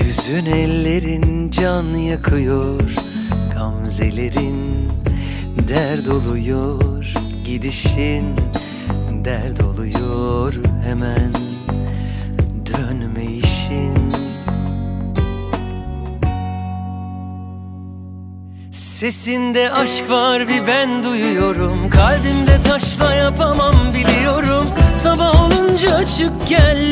Yüzün ellerin can yakıyor Gamzelerin dert oluyor. Gidişin dert oluyor hemen Dönme işin. Sesinde aşk var bir ben duyuyorum. Kalbimde taşla yapamam biliyorum. Sabah olunca çık gel